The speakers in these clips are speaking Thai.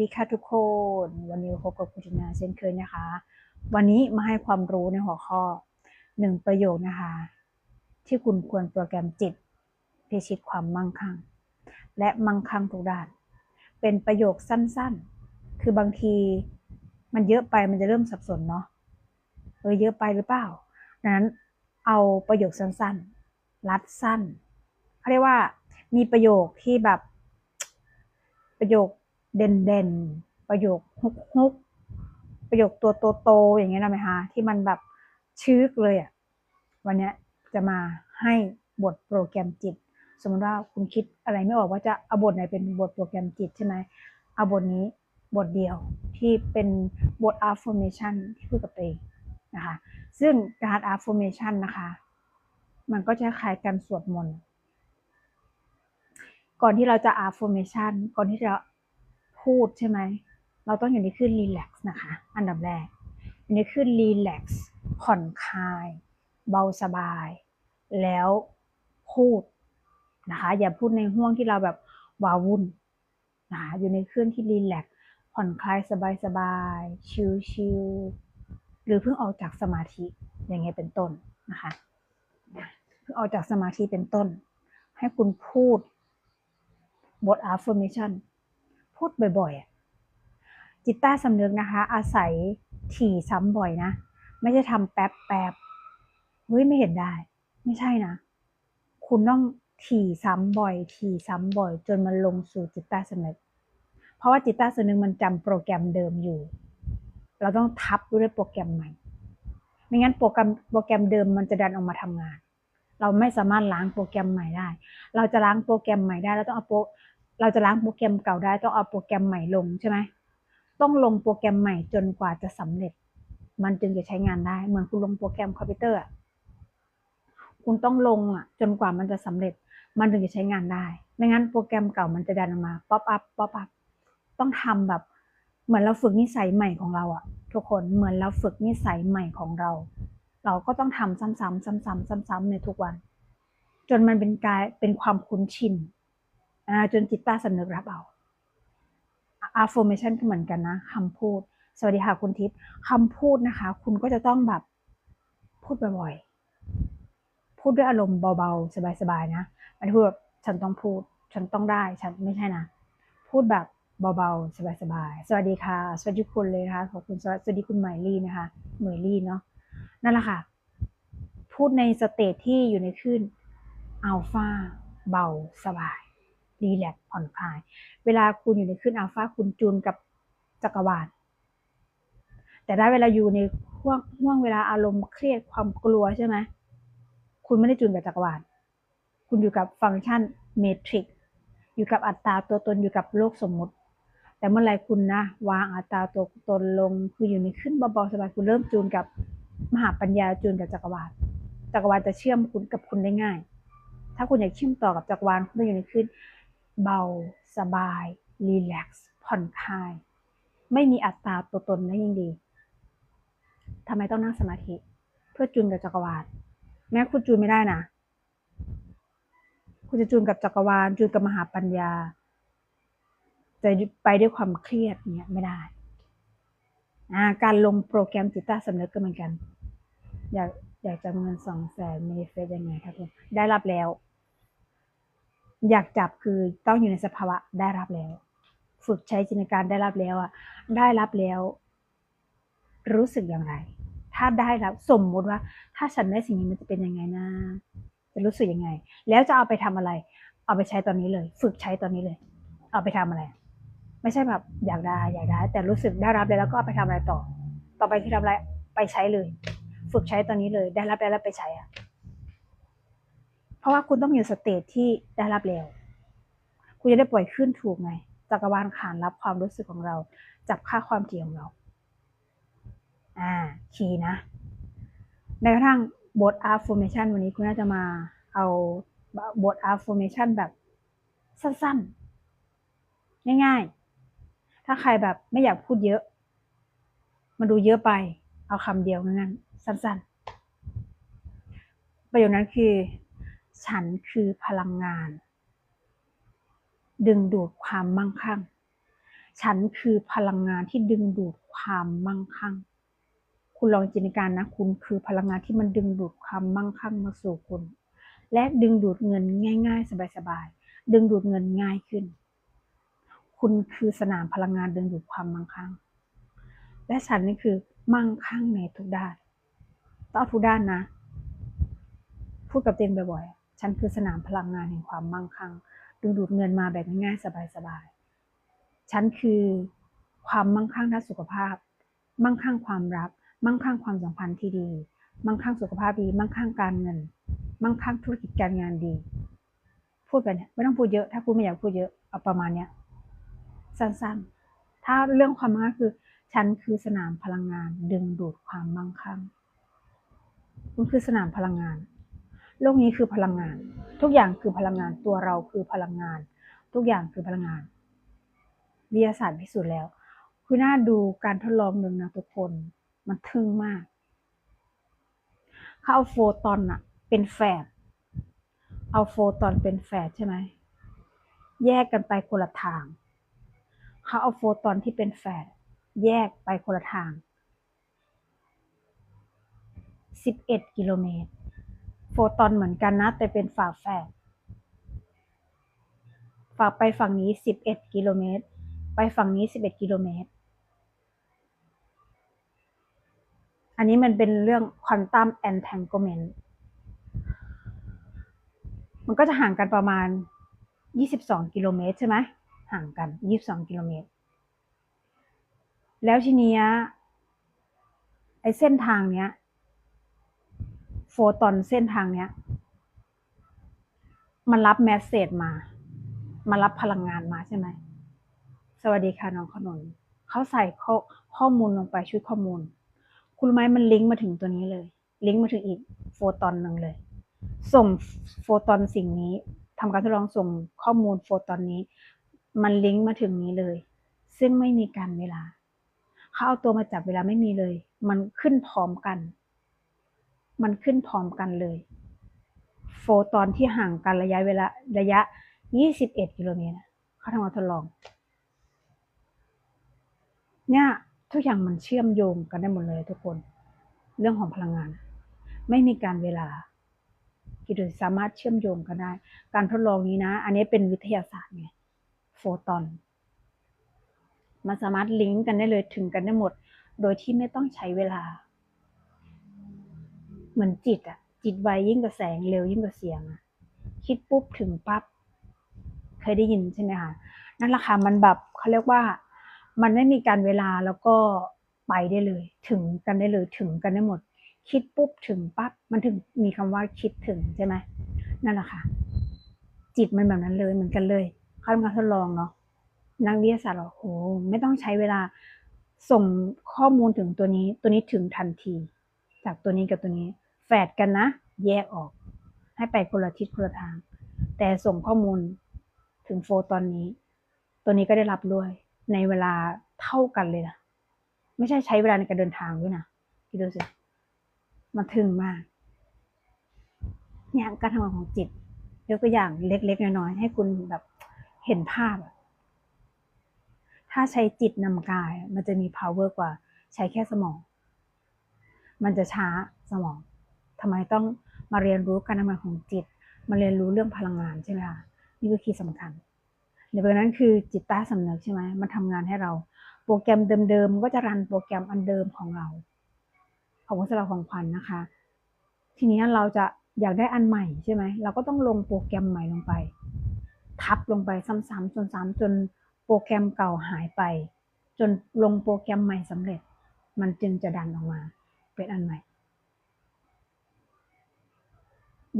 ดีค่ะทุกคน วันนี้พบกับคุณชนาเช่นเคยนะคะ วันนี้มาให้ความรู้ในหัวข้อหนึ่งประโยคนะคะ ที่คุณควรโปรแกรมจิตพิชิตความมั่งคั่ง และมั่งคั่งทุกด้าน เป็นประโยคสั้นๆ คือบางทีมันเยอะไปมันจะเริ่มสับสนเนาะเออเยอะไปหรือเปล่าดังนั้นเอาประโยคสั้นๆ รัดสั้นเขาเรียกว่ามีประโยคที่แบบประโยค เด่นๆ ประโยคฮุกฮุกประโยคตัวโตๆอย่างเงี้ยนะไหมคะที่มันแบบชึกเลยอะ่ะวันเนี้ยจะมาให้บทโปรแกรมจิต สมมติว่าคุณคิดอะไรไม่ออกว่าจะเอาบทไหนเป็นบทโปรแกรมจิตใช่ไหมเอาบทนี้บทเดียวที่เป็นบท affirmation ที่พูดกับตัวเองนะคะซึ่งการ affirmation นะคะ มันก็จะคล้ายกันสวดมนต์ก่อนที่เราจะ affirmation ก่อนที่จะ พูดใช่ไหม เราต้องอยู่ในคลื่น relax นะคะ อันดับแรก อยู่ในคลื่น relax ผ่อนคลาย เบาสบาย แล้วพูดนะคะ อย่าพูดในห่วงที่เราแบบวาวุ่นนะคะอยู่ในคลื่นที่ relax ผ่อนคลายสบายๆ ชิลๆ หรือเพิ่งออกจากสมาธิอย่างเงี้ยเป็นต้นนะคะเพิ่งออกจากสมาธิเป็นต้น ให้คุณพูดบท affirmation พูดบ่อยๆ จิตใต้สำนึกนะคะ อาศัยถี่ซ้ำบ่อยนะ ไม่ใช่ทำแป๊บแป๊บเฮ้ยไม่เห็นได้ ไม่ใช่นะ คุณต้องถี่ซ้ำบ่อย ถี่ซ้ำบ่อย จนมันลงสู่จิตใต้สำนึก เพราะว่าจิตใต้สำนึกมันจำโปรแกรมเดิมอยู่ เราต้องทับด้วยโปรแกรมใหม่ ไม่งั้นโปรแกรมโปรแกรมเดิมมันจะดันออกมาทำงานเราไม่สามารถล้างโปรแกรมใหม่ได้ เราจะล้างโปรแกรมใหม่ได้ เราต้องเอาโปร เราจะล้างโปรแกรมเก่าได้ต้องเอาโปรแกรมใหม่ลงใช่ไหมต้องลงโปรแกรมใหม่จนกว่าจะสำเร็จ มันจึงจะใช้งานได้ เหมือนคุณลงโปรแกรมคอมพิวเตอร์คุณต้องลงอะ จนกว่ามันจะสำเร็จ มันถึงจะใช้งานได้ ไม่งั้นโปรแกรมเก่ามันจะดันออกมาป๊อปอัพป๊อปอัพต้องทำแบบ เหมือนเราฝึกนิสัยใหม่ของเราอะ ทุกคนเหมือนเราฝึกนิสัยใหม่ของเรา เราก็ต้องทำซ้ำๆซ้ำๆซ้ำๆในทุกวัน จนมันเป็นกายเป็นความคุ้นชิน จนจิตใต้สำนึกรับเอา affirmation ก็เหมือนกันนะคำพูด สวัสดีค่ะคุณทิพย์คำพูดนะคะ คุณก็จะต้องแบบพูดบ่อยๆ พูดด้วยอารมณ์เบาๆ สบายๆนะไม่ได้พูดแบบฉันต้องพูด ฉันต้องได้ ฉันไม่ใช่นะ พูดแบบเบาๆ สบายๆ สวัสดีค่ะ สวัสดีคุณเลยนะคะ ขอบคุณ สวัสดีคุณหมายลี่นะคะหมายลี่เนาะ นั่นแหละค่ะ พูดในสเตจที่อยู่ในคลื่นอัลฟาเบาสบาย รีแลกผ่อนคลาย เวลาคุณอยู่ในขึ้นอัลฟาคุณจูนกับจักรวาล แต่ได้เวลาอยู่ในห่วงห่วงเวลาอารมณ์เครียดความกลัวใช่ไหมคุณไม่ได้จูนกับจักรวาล คุณอยู่กับฟังก์ชันเมทริกอยู่กับอัตราตัวตนอยู่กับโลกสมมุติ แต่เมื่อไรคุณนะ วางอัตราตัวตนลงคืออยู่ในขึ้นเบาๆสบายคุณเริ่มจูนกับมหาปัญญาจูนกับจักรวาล จักรวาลจะเชื่อมคุณกับคุณได้ง่าย ถ้าคุณอยากเชื่อมต่อกับจักรวาลคุณต้องอยู่ในขึ้น เบา สบาย รีแลกซ์ ผ่อนคลาย ไม่มีอัตราตัวตนนะยิ่งดี ทำไมต้องนั่งสมาธิ เพื่อจูนกับจักรวาล แม้คุณจูนไม่ได้นะ คุณจะจูนกับจักรวาล จูนกับมหาปัญญา จะไปด้วยความเครียดเนี่ยไม่ได้ การลงโปรแกรมจิตใต้สำนึกก็เหมือนกัน อยากอยากจะเงินสองแสนมีเฟซยังไงครับคุณได้รับแล้ว อยากจับคือต้องอยู่ในสภาวะได้รับแล้ว ฝึกใช้จินตนาการได้รับแล้วอะได้รับแล้ว รู้สึกอย่างไร ถ้าได้รับสมมุติว่า ถ้าฉันได้สิ่งนี้มันจะเป็นยังไงนะ จะรู้สึกยังไง แล้วจะเอาไปทำอะไร เอาไปใช้ตอนนี้เลย ฝึกใช้ตอนนี้เลย เอาไปทำอะไร ไม่ใช่แบบอยากได้อยากได้ แต่รู้สึกได้รับแล้วก็เอาไปทำอะไรต่อ ต่อไปคือทำอะไรไปใช้เลย ฝึกใช้ตอนนี้เลย ได้รับแล้วไปใช้อะ เพราะว่าคุณต้องอยู่สเตจที่ได้รับแล้ว คุณจะได้ปล่อยขึ้นถูกไงจักรวาลขานรับความรู้สึกของเรา จับค่าความจริงของเรา อ่าคีย์นะในกระทั่งบท affirmation วันนี้คุณน่าจะมาเอาบท affirmation แบบสั้นๆ ง่ายๆ ถ้าใครแบบไม่อยากพูดเยอะ มันดูเยอะไป เอาคำเดียวงั้นสั้นๆ ประโยคนั้นคือ ฉันคือพลังงาน ดึงดูดความมั่งคั่ง ฉันคือพลังงานที่ดึงดูดความมั่งคั่ง คุณลองจินตนาการนะ คุณคือพลังงานที่มันดึงดูดความมั่งคั่งมาสู่คุณ และดึงดูดเงินง่าย ๆ สบายๆ ดึงดูดเงินง่ายขึ้น คุณคือสนามพลังงานดึงดูดความมั่งคั่ง และฉันนี่คือมั่งคั่งในทุกด้านต้องทุกด้านนะ พูดกับเตัวเองบ่อยๆ ฉันคือสนามพลังงานแห่งความมั่งคั่งดึงดูดเงินมาแบบง่ายๆสบายๆ ฉันคือความมั่งคั่งด้านสุขภาพ มั่งคั่งความรัก มั่งคั่งความสัมพันธ์ที่ดี มั่งคั่งสุขภาพดี มั่งคั่งการเงิน มั่งคั่งธุรกิจการงานดี พูดไปเนี่ยไม่ต้องพูดเยอะ ถ้าพูดไม่อยากพูดเยอะ เอาประมาณเนี้ยสั้นๆ ถ้าเรื่องความมั่งคั่งคือ ฉันคือสนามพลังงานดึงดูดความมั่งคั่ง คุณคือสนามพลังงาน โลกนี้คือพลังงาน ทุกอย่างคือพลังงานตัวเราคือพลังงาน ทุกอย่างคือพลังงานวิทยาศาสตร์พิสูจน์แล้ว คือน่าดูการทดลองหนึ่งนะทุกคนมันทึ่งมากเขาเอาโฟตอนอะเป็นแฝดเอาโฟตอนเป็นแฝดใช่ไหมแยกกันไปคนละทางเขาเอาโฟตอนที่เป็นแฝดแยกไปคนละทาง 11 กิโลเมตร ตอนเหมือนกันนะ แต่เป็นฝาแฝดฝาไปฝั่งนี้ 11 กิโลเมตร ไปฝั่งนี้ 11 กิโลเมตร อันนี้มันเป็นเรื่องควอนตัมแอนแทง g เมนต์มันก็จะห่างกันประมาณ 22 กิโลเมตรใช่ไหมห่างกัน 22 กิโลเมตร แล้วทีเนี้ยไอ้เส้นทางเนี้ย โฟตอนเส้นทางเนี้ย มันรับแมสเซจมามารับพลังงานมาใช่ไหม สวัสดีค่ะน้องขนนเขาใส่ข้อข้อมูลลงไปชุดข้อมูล คุณรู้ไหมมันลิงก์มาถึงตัวนี้เลย ลิงก์มาถึงอีกโฟตอนหนึ่งเลย ส่งโฟตอนสิ่งนี้ทำการทดลองส่งข้อมูลโฟตอนนี้ มันลิงก์มาถึงนี้เลย ซึ่งไม่มีการเวลาเขาเอาตัวมาจับเวลาไม่มีเลย มันขึ้นพร้อมกัน มันขึ้นพร้อมกันเลย โฟตอนที่ห่างกันระยะเวลาระยะ 21 กิโลเมตรเขาทำการทดลอง เนี่ยทุกอย่างมันเชื่อมโยงกันได้หมดเลยทุกคน เรื่องของพลังงาน ไม่มีการเวลาคิดดูสามารถเชื่อมโยงกันได้ การทดลองนี้นะ อันนี้เป็นวิทยาศาสตร์ไงโฟตอนมันสามารถลิงก์กันได้เลยถึงกันได้หมด โดยที่ไม่ต้องใช้เวลา เหมือนจิตอะจิตไวยิ่งกว่าแสงเร็วยิ่งกว่าเสียงอะคิดปุ๊บถึงปั๊บเคยได้ยินใช่ไหมคะนั่นแหละค่ะมันแบบเขาเรียกว่า มันไม่มีการเวลาแล้วก็ไปได้เลย ถึงกันได้เลยถึงกันได้หมด คิดปุ๊บถึงปั๊บมันถึงมีคำว่าคิดถึงใช่ไหมนั่นแหละค่ะ จิตมันแบบนั้นเลยเหมือนกันเลยเขาทำการทดลองเนาะนักวิทยาศาสตร์บอกโอ้ไม่ต้องใช้เวลาส่งข้อมูลถึงตัวนี้ ตัวนี้ถึงทันที จากตัวนี้กับตัวนี้ แฝดกันนะ แยกออก ให้ไปคนละทิศคนละทาง แต่ส่งข้อมูลถึงโฟตอนนี้ ตัวนี้ก็ได้รับด้วย ในเวลาเท่ากันเลยนะ ไม่ใช่ใช้เวลาในการเดินทางด้วยนะคิดดูสิมันถึงมากเนี่ยการทำงานของจิตยกตัวอย่างเล็กๆน้อยๆให้คุณแบบเห็นภาพอะถ้าใช้จิตนำกาย มันจะมี power กว่าใช้แค่สมอง มันจะช้าสมอง ทำไมต้องมาเรียนรู้การทำงานของจิต มาเรียนรู้เรื่องพลังงานใช่ไหมคะนี่คือคีย์สำคัญในเบอร์นั้นคือจิตใต้สำนึกใช่ไหมมันทำงานให้เรา โปรแกรมเดิมๆก็จะรันโปรแกรมอันเดิมของเรา ของวัสดุของขวัญนนะคะ ทีนี้เราจะอยากได้อันใหม่ใช่ไหมเราก็ต้องลงโปรแกรมใหม่ลงไป ทับลงไปซ้ำๆจนซ้ำจนโปรแกรมเก่าหายไป จนลงโปรแกรมใหม่สำเร็จ มันจึงจะดันออกมา เป็นอันใหม่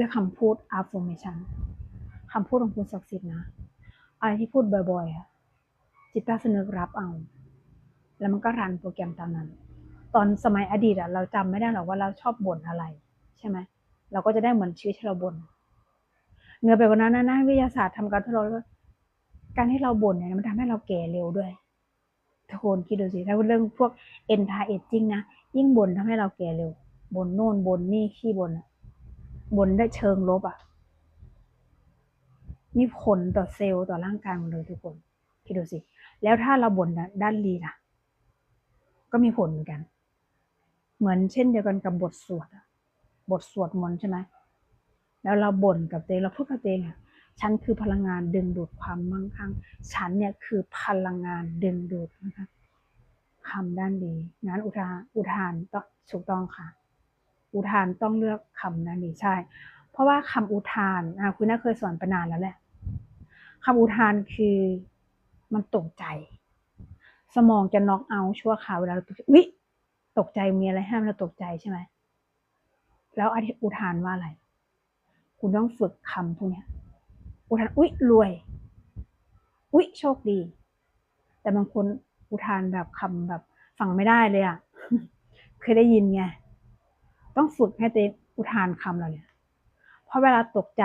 ด้วยคำพูด affirmation คำพูดของคุณศักดิ์สิทธิ์นะ อะไรที่พูดบ่อยๆอะจิตใต้สนึกรับเอา แล้วมันก็รันโปรแกรมตามนั้น ตอนสมัยอดีตอะเราจำไม่ได้หรอกว่าเราชอบบ่นอะไร ใช่ไหม เราก็จะได้เหมือนชีวิตที่เราบ่นเนือไปกว่านั้นนะนักวิทยาศาสตร์ทำการทดลองแล้วการที่เราบ่นเนี่ยมันทำให้เราแก่เร็วด้วยทุกคนคิดดูสิ ถ้าเรื่องพวก anti aging นะ ยิ่งบ่นทำให้เราแก่เร็วบ่นโน่นบ่นนี่ขี้บ่นอะ บ่นได้เชิงลบอะมีผลต่อเซลล์ต่อร่างกายหมดเลยทุกคนคิดดูสิ แล้วถ้าเราบ่นด้านดีล่ะ ก็มีผลเหมือนกัน เหมือนเช่นเดียวกันกับบทสวดบทสวดมนต์ใช่ไหมแล้วเราบ่นกับตัวเองเราพูดกับตัวเองอะฉันคือพลังงานดึงดูดความมั่งคั่ง ฉันเนี่ยคือพลังงานดึงดูดนะคะคำด้านดีงั้นอุทานอุทานต้องถูกต้องค่ะ อุทานต้องเลือกคำด้านดีใช่ เพราะว่าคำอุทานอะคุณน่าเคยสอนไปนานแล้วแหละคำอุทานคือมันตกใจ สมองจะน็อกเอาชั่วคราวเวลาเราตกใจวิตกใจมีอะไรให้เราตกใจใช่ไหมแล้วอธิอุทานว่าอะไร คุณต้องฝึกคำพวกนี้อุทานอุ๊ยรวย อุ๊ยโชคดี แต่บางคนอุทานแบบคำแบบฟังไม่ได้เลยอะ่ะเคยได้ยินไง ต้องฝึกให้เต้อุทานคำเราเนี่ย เพราะเวลาตกใจ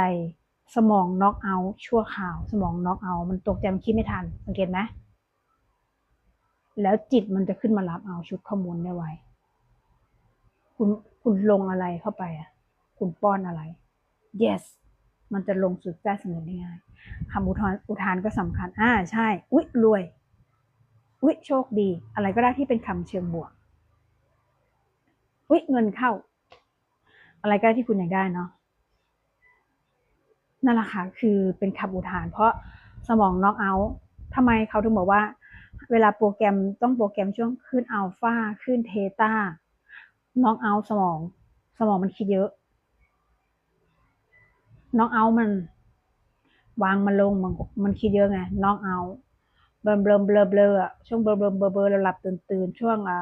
สมองน็อกเอาท์ชั่วคราว สมองน็อกเอาท์มันตกใจมันคิดไม่ทันสังเกตไหมแล้วจิตมันจะขึ้นมารับเอาชุดข้อมูลได้ไวคุณคุณลงอะไรเข้าไปอะ คุณป้อนอะไร yes มันจะลงสู่ใต้สมองได้ง่ายคำอุทานอุทานก็สำคัญ อ่าใช่ อุ๊ยรวย อุ๊ยโชคดี อะไรก็ได้ที่เป็นคำเชิงบวก อุ๊ยเงินเข้า อะไรก็ได้ที่คุณอยากได้เนาะนั่นแหละค่ะคือเป็นคำอุทาน เพราะสมองน็อกเอาท์ทำไมเขาถึงบอกว่า เวลาโปรแกรมต้องโปรแกรมช่วงขึ้นอัลฟาขึ้นเทตาน็อกเอาท์สมอง สมองมันคิดเยอะน็อกเอาท์มันวางมันลงมันมันคิดเยอะไงน็อกเอาท์เบลอเบลอเบลอเบลอช่วงเบลอเบลอเบลอเบลอเราหลับตื่นตื่นช่วงอะ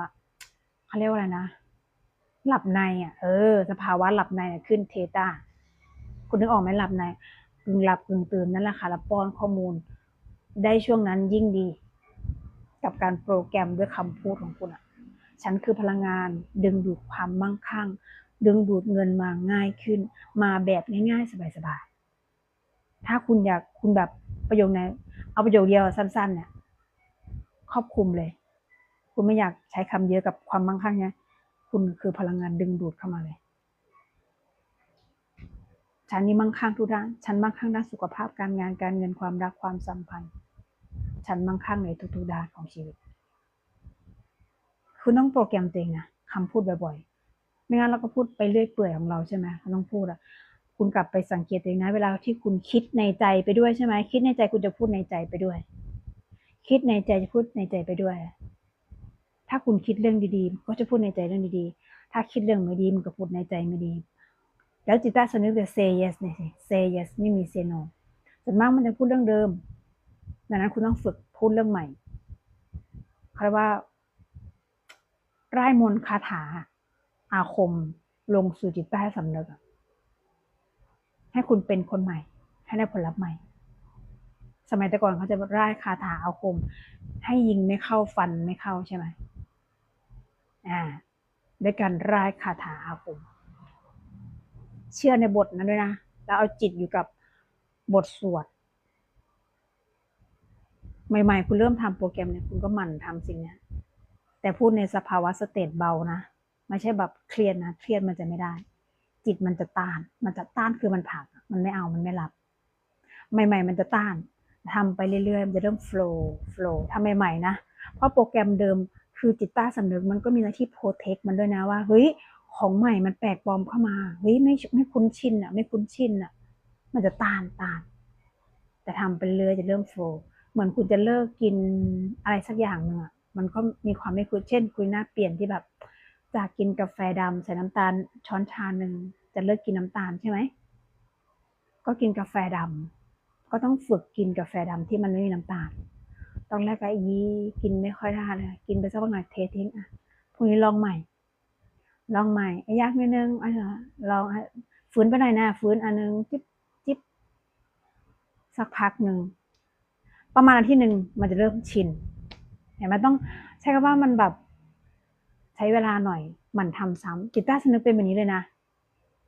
เขาเรียกว่าอะไรนะ หลับในอะ เออ สภาวะหลับในขึ้นเทตาคุณนึกออกไหมหลับในกึ่งหลับกึ่งตื่นนั่นแหละค่ะแล้วป้อนข้อมูล ได้ช่วงนั้นยิ่งดี กับการโปรแกรมด้วยคำพูดของคุณอะ ฉันคือพลังงานดึงดูดความมั่งคั่ง ดึงดูดเงินมาง่ายขึ้น มาแบบง่ายๆ สบายๆ ถ้าคุณอยากคุณแบบประโยคไหนเอาประโยคเดียวสั้นๆเนี่ยครอบคลุมเลย คุณไม่อยากใช้คำเยอะกับความมั่งคั่งเนี่ย คุณคือพลังงานดึงดูดเข้ามาเลย ฉันนี่มั่งคั่งทุกด้าน ฉันมั่งคั่งด้านสุขภาพการงานการเงินความรักความสัมพันธ์ ฉันมั่งคั่งในทุกๆด้านของชีวิต คุณต้องโปรแกรมตัวเองนะคำพูดบ่อยๆ ไม่งั้นเราก็พูดไปเรื่อยเปื่อยของเราใช่ไหมคุณต้องพูดอะคุณกลับไปสังเกตเองนะ เวลาที่คุณคิดในใจไปด้วยใช่ไหมคิดในใจคุณจะพูดในใจไปด้วย คิดในใจจะพูดในใจไปด้วย ถ้าคุณคิดเรื่องดีๆ ก็จะพูดในใจเรื่องดีๆ ถ้าคิดเรื่องไม่ดีมันก็พูดในใจไม่ดี แล้วจิตใต้สำนึกจะ say yes เนี่ยสิ say yes ไม่มี say no ส่วนมากมันจะพูดเรื่องเดิม ดังนั้นคุณต้องฝึกพูดเรื่องใหม่เขาเรียกว่าร่ายมนต์คาถา อาคม ลงสู่จิตใต้สำนึก ให้คุณเป็นคนใหม่ ให้ได้ผลลัพธ์ใหม่ สมัยแต่ก่อนเขาจะร่ายคาถาอาคม ให้ยิงไม่เข้าฟันไม่เข้าใช่ไหม ด้วยการร่ายคาถาอาคม เชื่อในบทนั้นด้วยนะ แล้วเอาจิตอยู่กับบทสวด ใหม่ๆ คุณเริ่มทำโปรแกรมเนี่ยคุณก็หมั่นทำสิ่งนี้แต่พูดในสภาวะสเตตเบานะ ไม่ใช่แบบเครียดนะ เครียดมันจะไม่ได้ จิตมันจะต้าน มันจะต้านคือมันผัก มันไม่เอา มันไม่รับ ใหม่ ๆ มันจะต้านทำไปเรื่อยๆ มันจะเริ่มโฟล์โฟล์ทำใหม่ๆนะ เพราะโปรแกรมเดิม คือจิตใต้สำนึกมันก็มีหน้าที่โปรเทคมันด้วยนะว่าเฮ้ยของใหม่มันแปลกปลอมเข้ามาเฮ้ยไม่ไม่คุ้นชินอะ ไม่คุ้นชินอะ มันจะต้านต้านแต่ทำไปเรือยจะเริ่มโฟล์เหมือนคุณจะเลิกกินอะไรสักอย่างหนึ่งอะมันก็มีความไม่คุ้นเช่น คุณหน้าเปลี่ยนที่แบบ จากกินกาแฟดำใส่น้ำตาลช้อนชาหนึ่งจะเลิกกินน้ำตาลใช่ไหมก็กินกาแฟดำก็ต้องฝึกกินกาแฟดำที่มันไม่มีน้ำตาล อนแรกก็อีกินไม่ค่อยได้เลยกินไปสักพักหน่อยเททิ้งอะพรุ่งนี้ลองใหม่ ลองใหม่ไอ้ยากนิดนึงอะลองฝืนไปหน่อยนะฝืนอันนึงจิ๊บจิ๊บสักพักหนึ่งประมาณอาทิตย์หนึ่งมันจะเริ่มชินเห็นไหมต้องใช้คำว่ามันแบบใช้เวลาหน่อยหมั่นทำซ้ำจิตต้สนึกเป็นแบบนี้เลยนะ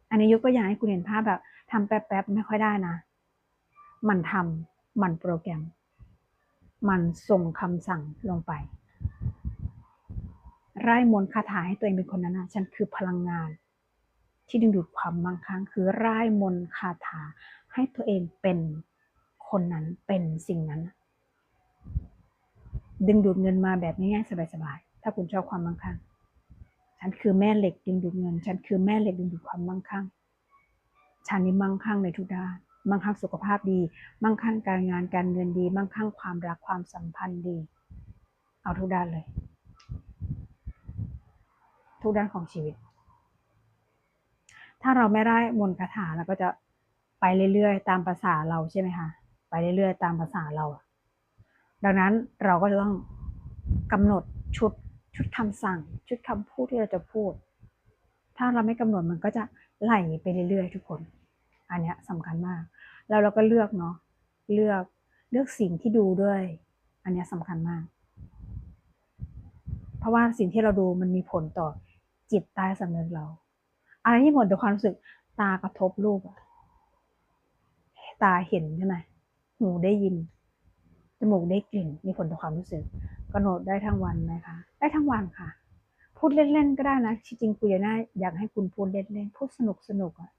อันนี้ยกตัวอย่างให้คุณเห็นภาพแบบทำแป๊บๆไม่ค่อยได้นะหมั่นทำหมั่นโปรแกรม มันส่งคำสั่งลงไป ไร่มนคาถาให้ตัวเองเป็นคนนั้นนะฉันคือพลังงาน ที่ดึงดูดความมั่งคั่งคือไร่มนคาถาให้ตัวเองเป็นคนนั้นเป็นสิ่งนั้น ดึงดูดเงินมาแบบง่ายๆสบายๆถ้าคุณชอบความมั่งคั่งฉันคือแม่เหล็กดึงดูดเงิน ฉันคือแม่เหล็กดึงดูดความมั่งคั่ง ฉันนี่มั่งคั่งในทุกด้าน มั่งคั่งสุขภาพดีมั่งคั่งการงานการเงินดีมั่งคั่งความรักความสัมพันธ์ดี เอาทุกด้านเลย ทุกด้านของชีวิต ถ้าเราไม่ได้มนต์คาถาเราก็จะไปเรื่อยๆ ตามภาษาเราใช่ไหมคะไปเรื่อยๆ ตามภาษาเรา ดังนั้นเราก็จะต้องกำหนดชุดชุดคำสั่ง ชุดคำพูดที่เราจะพูด ถ้าเราไม่กำหนดมันก็จะไหลไปเรื่อยๆ ทุกคน อันนี้สำคัญมาก แล้วเราก็เลือกเนาะเลือกเลือกสิ่งที่ดูด้วย อันนี้สำคัญมาก เพราะว่าสิ่งที่เราดูมันมีผลต่อจิตใต้สำนึกเรา อะไรที่ผลต่อความรู้สึกตากระทบรูปอะตาเห็นใช่ไหมหูได้ยินจมูกได้กลิ่น มีผลต่อความรู้สึกกำหนดได้ทั้งวันไหมคะ ได้ทั้งวันค่ะ พูดเล่นๆก็ได้นะจริงๆคุยอยากได้อยากให้คุณพูดเล่นๆพูดสนุกสนุกๆอะ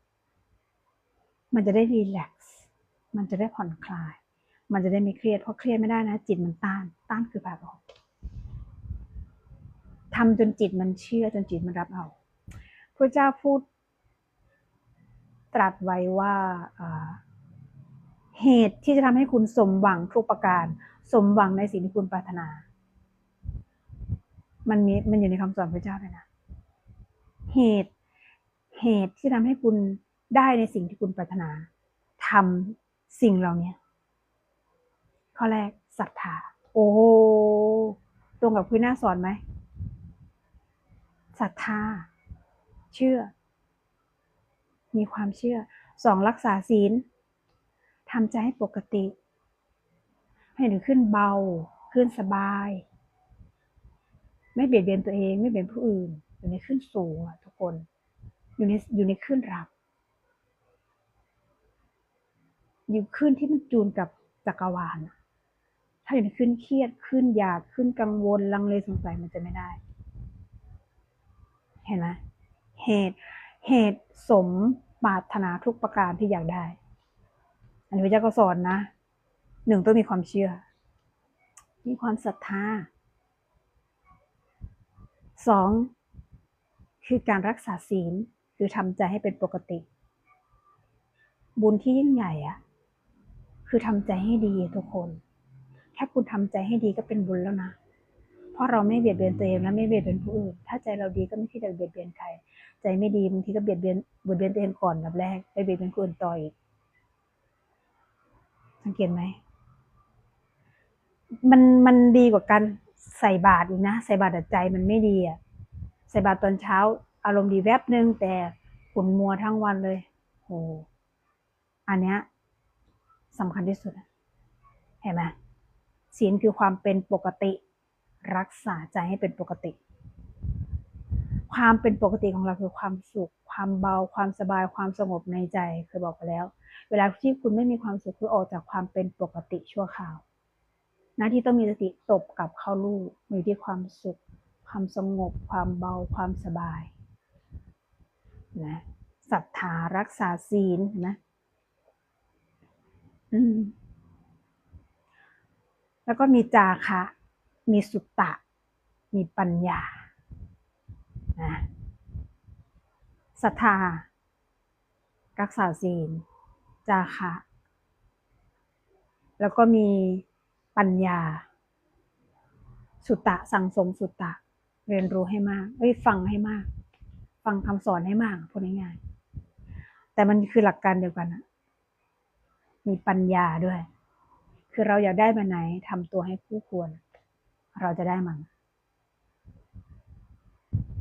มันจะได้รีแลก มันจะได้ผ่อนคลาย มันจะได้ไม่เครียด เพราะเครียดไม่ได้นะ จิตมันต้าน ต้านคือแบบออกทำจนจิตมันเชื่อจนจิตมันรับเอา พระเจ้าพูด ตรัสไว้ว่าเหตุที่จะทำให้คุณสมหวังทุกประการ สมหวังในสิ่งที่คุณปรารถนา มันมีมันอยู่ในคำสอนพระเจ้าเลยนะ เหตุเหตุที่ทำให้คุณได้ในสิ่งที่คุณปรารถนาทำ สิ่งเหล่านี้ข้อแรกศรัทธา โอ้ตรงกับคุณหน้าสอนไหมศรัทธา เชื่อ มีความเชื่อสองรักษาศีลทำใจให้ปกติ ให้หนูขึ้นเบา ขึ้นสบาย ไม่เบียดเบียนตัวเอง ไม่เบียดผู้อื่น อยู่ในขึ้นสูงอะทุกคน อยู่ในอยู่ในขึ้นรับ อยู่ขึ้นที่มันจูนกับจักรวาลถ้าอยู่ในขึ้นเครียดขึ้นอยากขึ้นกังวลลังเลสงสัยมันจะไม่ได้ เห็นไหมเหตุเหตุสมปรารถนาทุกประการที่อยากได้ อันนี้พระเจ้าก็สอนนะหนึ่งต้องมีความเชื่อ มีความศรัทธาสองคือการรักษาศีลคือทำใจให้เป็นปกติ บุญที่ยิ่งใหญ่อะ คือทำใจให้ดีทุกคน แค่คุณทำใจให้ดีก็เป็นบุญแล้วนะเพราะเราไม่เบียดเบียนตัวเองและไม่เบียดเบียนผู้อื่น ถ้าใจเราดีก็ไม่คิดจะเบียดเบียนใคร ใจไม่ดีบางทีก็เบียดเบียนเบียดเบียนตัวเองก่อนแบบแรกไปเบียดเบียนคนอื่นต่ออีก สังเกตไหม มันมันดีกว่าการใส่บาตรอีกนะ ใส่บาตรแต่ใจมันไม่ดีอะ ใส่บาตรตอนเช้า อารมณ์ดีแวบหนึ่งแต่ขุนมัวทั้งวันเลยโอ้อันเนี้ย สำคัญที่สุด เห็นไหมศีลคือความเป็นปกติ รักษาใจให้เป็นปกติ ความเป็นปกติของเราคือความสุข ความเบา ความสบาย ความสงบในใจเคยบอกไปแล้ว เวลาที่คุณไม่มีความสุขคือออกจากความเป็นปกติชั่วคราว หน้าที่ต้องมีสติตบกลับเข้าลู่อยู่ที่ความสุข ความสงบ ความเบา ความสบายนะศรัทธารักษาศีลนะ อืม แล้วก็มีจาคะ มีสุตตะ มีปัญญานะศรัทธา รักษาศีล จาคะ แล้วก็มีปัญญา สุตตะ สังสมสุตตะ เรียนรู้ให้มากเอ้ยฟังให้มาก ฟังคำสอนให้มากพูดง่ายๆแต่มันคือหลักการเดียวกันอะ มีปัญญาด้วย คือเราอยากได้แบบไหนทำตัวให้คู่ควร เราจะได้มัน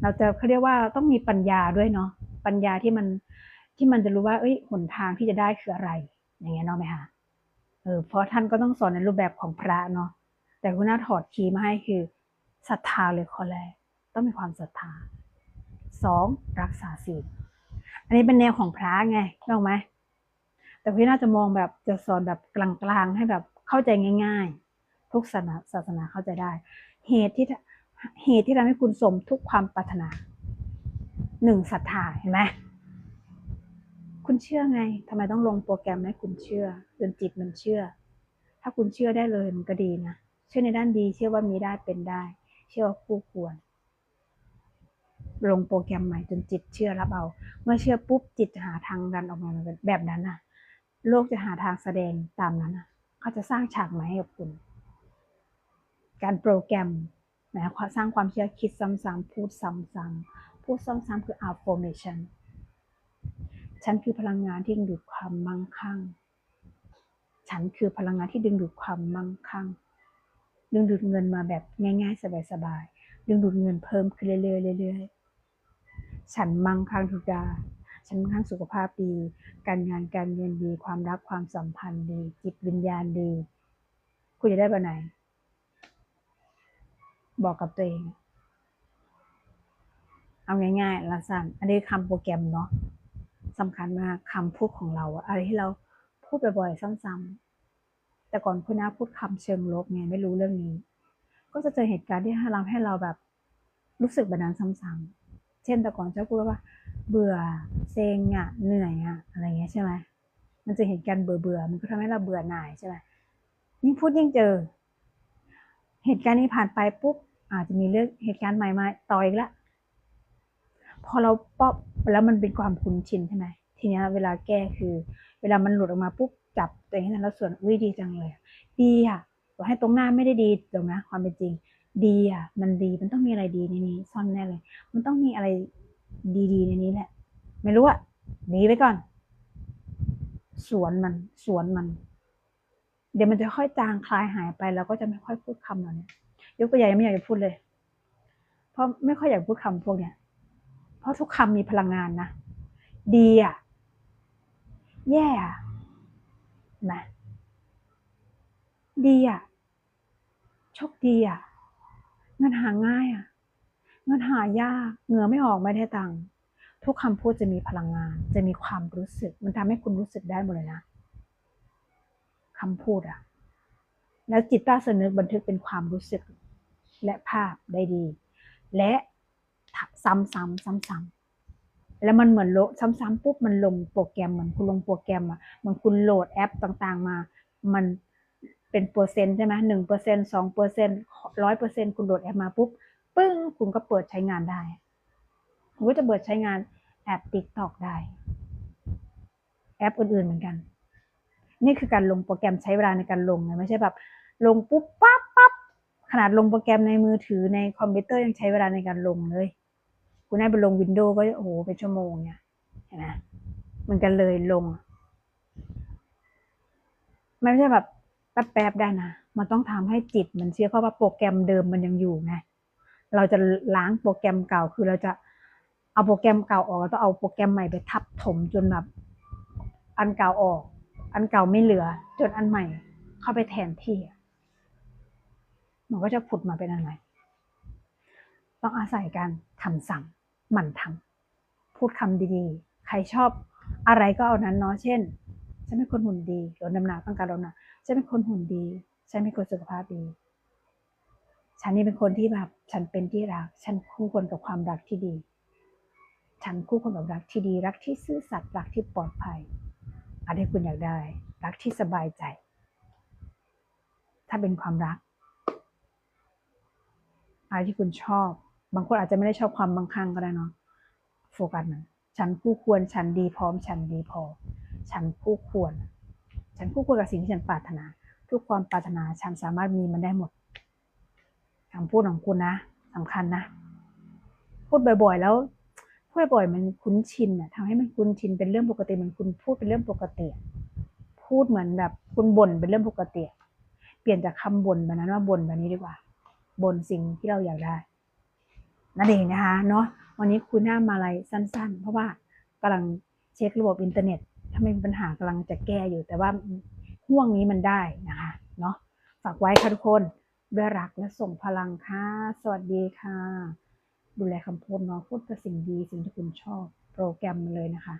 เราจะเขาเรียกว่าต้องมีปัญญาด้วยเนาะปัญญาที่มันที่มันจะรู้ว่าเอ้ยหนทางที่จะได้คืออะไร อย่างเงี้ยเนาะไหมคะเออเพราะท่านก็ต้องสอนในรูปแบบของพระเนาะแต่คุณน่าถอดคีย์มาให้คือศรัทธาเลยข้อแรกต้องมีความศรัทธาสองรักษาศีลอันนี้เป็นแนวของพระไงรู้ไหม แต่พี่น่าจะมองแบบจะสอนแบบกลางๆ ให้แบบเข้าใจง่าย ๆ ทุกศาสนาศาสนาเข้าใจได้ เหตุที่เหตุที่ทำให้คุณสมทุกความปรารถนาหนึ่งศรัทธาเห็นไหมคุณเชื่อไงทำไมต้องลงโปรแกรมให้คุณเชื่อจนจิตมันเชื่อ ถ้าคุณเชื่อได้เลยมันก็ดีนะเชื่อในด้านดี เชื่อว่ามีได้เป็นได้ เชื่อว่าคู่ควร ลงโปรแกรมใหม่จนจิตเชื่อรับเอา เมื่อเชื่อปุ๊บจิตหาทางดันออกมาแบบนั้นน่ะ โลกจะหาทางแสดงตามนั้นเขาจะสร้างฉากมาให้กับคุณ การโปรแกรมนะสร้างความเชื่อคิดซ้ำๆพูดซ้ำๆพูดซ้ำๆคือ affirmation ฉันคือพลังงานที่ดึงดูดความมั่งคั่ง ฉันคือพลังงานที่ดึงดูดความมั่งคั่ง ดึงดูดเงินมาแบบง่ายๆ สบายๆ ดึงดูดเงินเพิ่มขึ้นเรื่อยๆเรื่อยๆ ฉันมั่งคั่งทุกด้าน ฉันมั่งคั่งสุขภาพดี การงานการเงินดี ความรักความสัมพันธ์ดี จิตวิญญาณดี คุณจะได้แบบไหน บอกกับตัวเอง เอาง่ายๆละสั้นอันนี้คำโปรแกรมเนาะสำคัญมากคำพูดของเราอะไรที่เราพูดบ่อยๆซ้ำๆแต่ก่อนคุณน้าพูดคำเชิงลบไงไม่รู้เรื่องนี้ ก็จะเจอเหตุการณ์ที่ทำให้เราแบบรู้สึกแบบนั้นซ้ำๆ เช่นแต่ก่อนจะพูดว่า เบื่อเซ็งอะเหนื่อยอะอะไรเงี้ยใช่ไหมมันจะเห็นการเบื่อเบื่อมันก็ทำให้เราเบื่อหน่ายใช่ไหมยิ่งพูดยิ่งเจอ เหตุการณ์นี้ผ่านไปปุ๊บอาจจะมีเรื่องเหตุการณ์ใหม่มาต่ออีกละพอเราป๊อปแล้วมันเป็นความคุ้นชินใช่ไหมทีนี้เวลาแก้คือ เวลามันหลุดออกมาปุ๊บจับตัวเองให้ทันแล้วส่วนอุ้ยดีจังเลย ดีอะบอกให้ตรงหน้าไม่ได้ดีตรงนะ ความเป็นจริง ดีอะ มันดีมันต้องมีอะไรดีในนี้ ซ่อนแน่เลย มันต้องมีอะไรดีๆในนี้แหละ ไม่รู้อะหนีไปก่อน สวนมัน สวนมัน เดี๋ยวมันจะค่อยจางคลายหายไปแล้วก็จะไม่ค่อยพูดคำเหล่านี้ยกตัวอย่างยังไม่อยากจะพูดเลย เพราะไม่ค่อยอยากพูดคำพวกเนี้ย เพราะทุกคำมีพลังงานนะดีอะ แย่อะนะดีอะโชคดีอะ เงินหาง่ายอะ เงินหายาก เหงื่อไม่ออกไม่ได้ตังค์ทุกคำพูดจะมีพลังงาน จะมีความรู้สึก มันทำให้คุณรู้สึกได้หมดเลยนะคำพูดอะ แล้วจิตใต้สำนึกบันทึกเป็นความรู้สึก และภาพได้ดี และซ้ำๆซ้ำๆแล้วมันเหมือนโลซ้ำๆปุ๊บมันลงโปรแกรมเหมือนคุณลงโปรแกรมอะเหมือนคุณโหลดแอปต่างๆมา มัน เป็นเปอร์เซ็นต์ใช่ไหมหนึ่งเปอร์เซ็นสองเปอร์เซ็นร้อยเปอร์เซ็นคุณโหลดแอปมาปุ๊บปึ้ง คุณก็เปิดใช้งานได้ คุณก็จะเปิดใช้งานแอป TikTok ได้ แอปอื่นๆเหมือนกัน นี่คือการลงโปรแกรมใช้เวลาในการลงนะไม่ใช่แบบ ลงปุ๊บปั๊บปั๊บขนาดลงโปรแกรมในมือถือในคอมพิวเตอร์ยังใช้เวลาในการลงเลย คุณได้ไปลงวินโดว์ก็โอ้โหเป็นชั่วโมงเนี่ยเห็นไหมมันกันเลยลง ไม่ใช่แบบ แป๊บๆได้นะ มันต้องทำให้จิตมันเชื่อเพราะว่าโปรแกรมเดิมมันยังอยู่ไง เราจะล้างโปรแกรมเก่าคือเราจะเอาโปรแกรมเก่าออกแล้วต้องเอาโปรแกรมใหม่ไปทับถมจนแบบอันเก่าออก อันเก่าไม่เหลือ จนอันใหม่ เข้าไปแทนที่มันก็จะผุดมาเป็นอันใหม่ต้องอาศัยการทำสั่งหมั่นทำพูดคำดีๆ ใครชอบอะไรก็เอานั้นเนาะเช่น ฉันเป็นคนหุ่นดีลดน้ำหนักต้องการลดน้ำหนักฉันเป็นคนหุ่นดี ฉันเป็นคนสุขภาพดี ฉันนี่เป็นคนที่แบบฉันเป็นที่รัก ฉันคู่ควรกับความรักที่ดี ฉันคู่ควรกับรักที่ดี รักที่ซื่อสัตย์รักที่ปลอดภัยอะไรที่คุณอยากได้ รักที่สบายใจ ถ้าเป็นความรักอะไรที่คุณชอบ บางคนอาจจะไม่ได้ชอบความบางครั้งก็ได้เนาะโฟกัสมันฉันคู่ควรฉันดีพร้อมฉันดีพอ ฉันคู่ควร ฉันคู่ควรกับสิ่งที่ฉันปรารถนา ทุกความปรารถนาฉันสามารถมีมันได้หมดคำพูดของคุณนะสำคัญนะ พูดบ่อยๆ แล้วพูดบ่อยๆมันคุ้นชินอะทำให้มันคุ้นชินเป็นเรื่องปกติเหมันคุณพูดเป็นเรื่องปกติ พูดเหมือนแบบคุณบ่นเป็นเรื่องปกติ เปลี่ยนจากคำบ่นแบบนั้นว่าบ่นแบบนี้ดีกว่าบ่นสิ่งที่เราอยากได้นั่นเองนะคะเนาะวันนี้คุณหน้ามาอะไรสั้น ๆ เพราะว่ากำลังเช็คระบบอินเทอร์เน็ต ถ้าไม่มีปัญหากำลังจะแก้อยู่ แต่ว่าห่วงนี้มันได้นะคะเนาะฝากไว้ค่ะทุกคนด้วยรักและส่งพลังค่ะ สวัสดีค่ะ ดูแลคำพูดเนาะพูดแต่สิ่งดีสิ่งที่คุณชอบ โปรแกรมมาเลยนะคะ